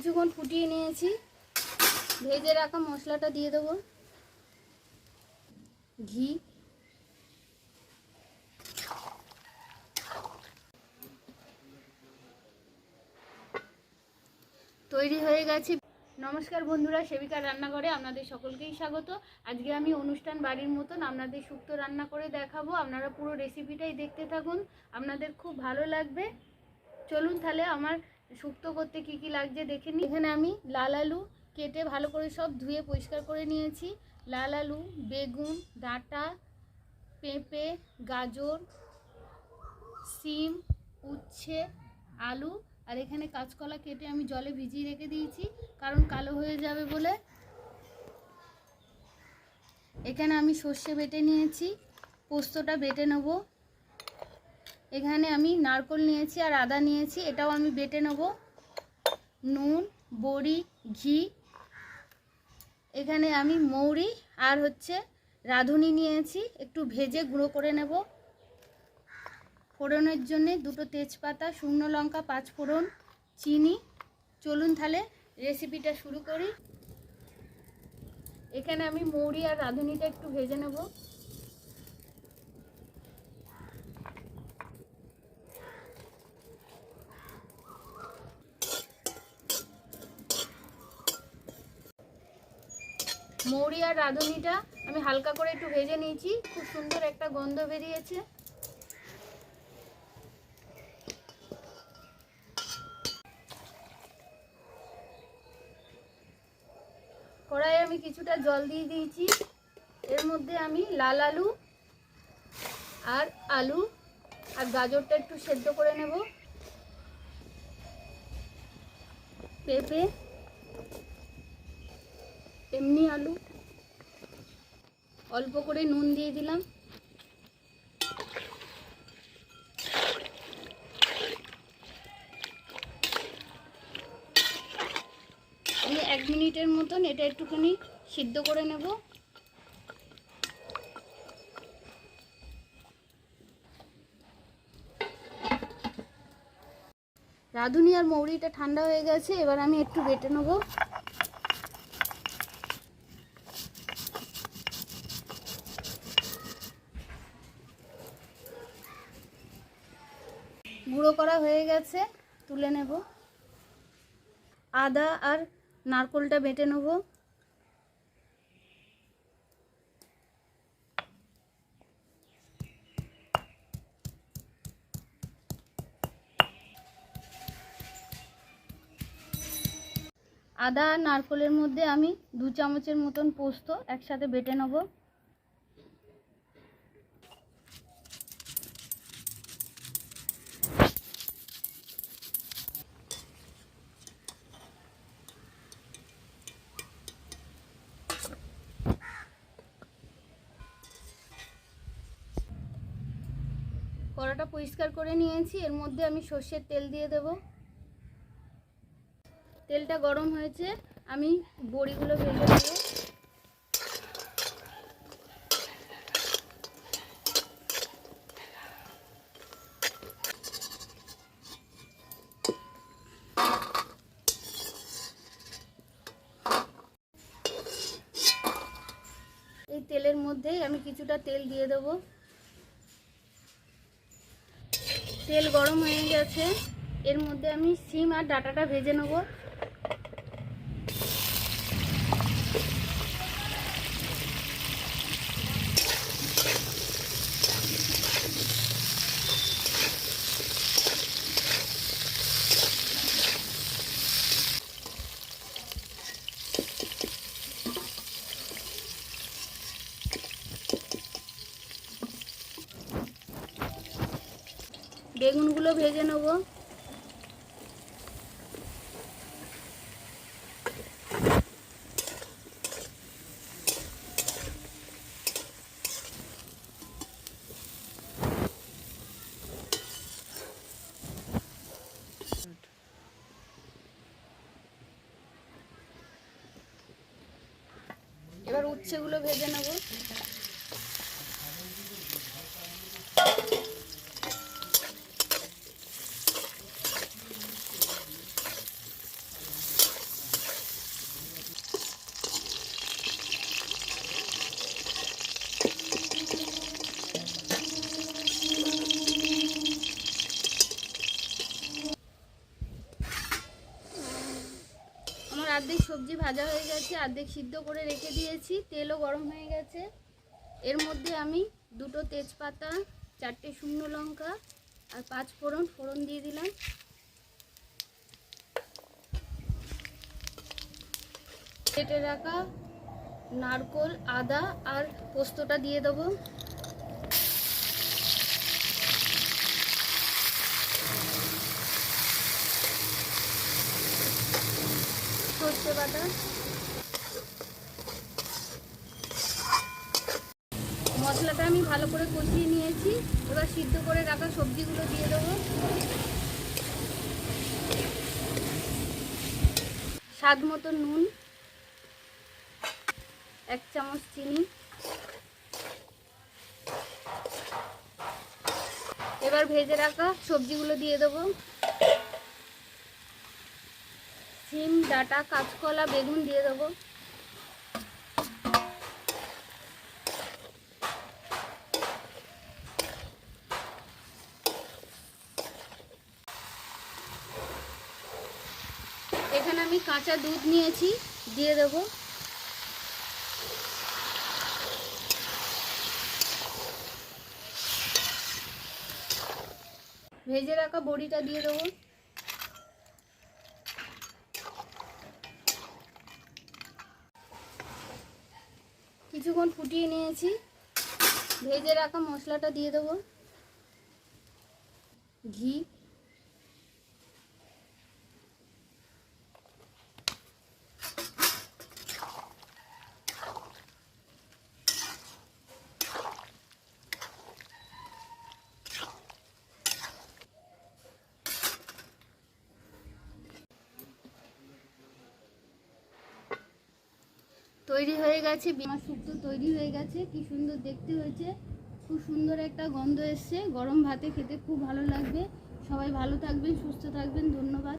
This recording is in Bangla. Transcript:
কিছুক্ষণ ফুটিয়ে নিয়েছি। ভেজে রাখা মশলাটা দিয়ে দেবো। ঘি। তৈরি হয়ে গেছে। নমস্কার বন্ধুরা সেবিকার রান্নাঘরে আপনাদের সকলকেই স্বাগত। আজকে আমি অনুষ্ঠান বাড়ির মতন আপনাদের শুক্তো রান্না করে দেখাবো। আপনারা পুরো রেসিপিটাই দেখতে থাকুন। আপনাদের খুব ভালো লাগবে। চলুন তাহলে আমার শুক্তো করতে কি কি লাগছে দেখে নিই এখানে আমি লাল আলু কেটে ভালো করে সব ধুয়ে পরিষ্কার করে নিয়েছি। লাল আলু, বেগুন, ডাঁটা, পেঁপে, গাজর, সিম, উচ্ছে, আলু আর এখানে কাঁচকলা কেটে আমি জলে ভিজিয়ে রেখে দিয়েছি, কারণ কালো হয়ে যাবে বলে। এখানে আমি সর্ষে বেটে নিয়েছি, পোস্তটা বেটে নেব। এখানে আমি নারকোল নিয়েছি আর আদা নিয়েছি, এটাও আমি বেটে নেব। নুন, বড়ি, ঘি। এখানে আমি মৌরি আর হচ্ছে রাঁধুনি নিয়েছি, একটু ভেজে গুঁড়ো করে নেব। ফোড়নের জন্যে দুটো তেজপাতা, শুকনো লঙ্কা, পাঁচ ফোড়ন, চিনি। চলুন তাহলে রেসিপিটা শুরু করি। এখানে আমি মৌরি আর রাঁধুনিটা একটু ভেজে নেব। মৌরি আর রাঁধুনিটা আমি হালকা করে একটু ভেজে নিয়েছি। খুব সুন্দর একটা গন্ধ বেরিয়েছে। কড়াইয়ে আমি কিছুটা জল দিয়ে দিয়েছি। এর মধ্যে আমি লাল আলু আর আলু আর গাজরটা একটু সেদ্ধ করে নেব। পেঁপে এমনি আলু। অল্প করে নুন দিয়ে দিলাম। আমি এক মিনিটের মতন এটা একটুখানি সিদ্ধ করে নেব। রাঁধুনি আর মৌরিটা ঠান্ডা হয়ে গেছে, এবার আমি একটু বেটে নেব। গুঁড়ো করা হয়ে গেছে, তুলে নেব। আদা আর নারকোলটা বেটে নেব। আদা আর নারকোলের মধ্যে আমি দু চামচের মতন পোস্ত একসাথে বেটে নেব। কড়াটা পরিষ্কার করে নিয়েছি। এর মধ্যে আমি সর্ষের তেল দিয়ে দেব। তেলটা গরম হয়েছে, আমি বড়িগুলো ভেজে দেব তেলের মধ্যেই আমি কিছুটা তেল দিয়ে দেবো। তেল গরম হয়ে গেছে। এর মধ্যে আমি সিম আর ডাটাটা ভেজে নেব। বেগুনগুলো ভেজে নেব। এবার উচ্ছেগুলো ভেজে নেব। অর্ধেক সবজি ভাজা হয়ে গেছে, অর্ধেক সিদ্ধ করে রেখে দিয়েছি, তেলও গরম হয়ে গেছে। এর মধ্যে আমি দুটো তেজপাতা, চারটে শুকনো লঙ্কা আর পাঁচ ফোড়ন ফোড়ন দিয়ে দিলাম। কেটে রাখা নারকোল, আদা আর পোস্তটা দিয়ে দেবো। মশলাটা আমি ভালো করে কষিয়ে নিয়েছি। এবার সিদ্ধ করে রাখা সবজিগুলো দিয়ে দেবো। স্বাদ মতো নুন, এক চামচ চিনি। এবার ভেজে রাখা সবজিগুলো দিয়ে দেবো। সিম, ডাটা, কাঁচকলা, বেগুন দিয়ে দেবো। এখানে আমি কাঁচা দুধ নিয়েছি, দিয়ে দেবো। ভেজে রাখা বড়িটা দিয়ে দেবো। কিছুক্ষণ ফুটিয়ে নিয়েছি। ভেজে রাখা মশলাটা দিয়ে দেবো। ঘি। তৈরি হয়ে গেছে বিমা শুক্তো তৈরি হয়ে গেছে। কি সুন্দর দেখতে হয়েছে। খুব সুন্দর একটা গন্ধ এসছে। গরম ভাতে খেতে খুব ভালো লাগবে। সবাই ভালো থাকবেন, সুস্থ থাকবেন। ধন্যবাদ।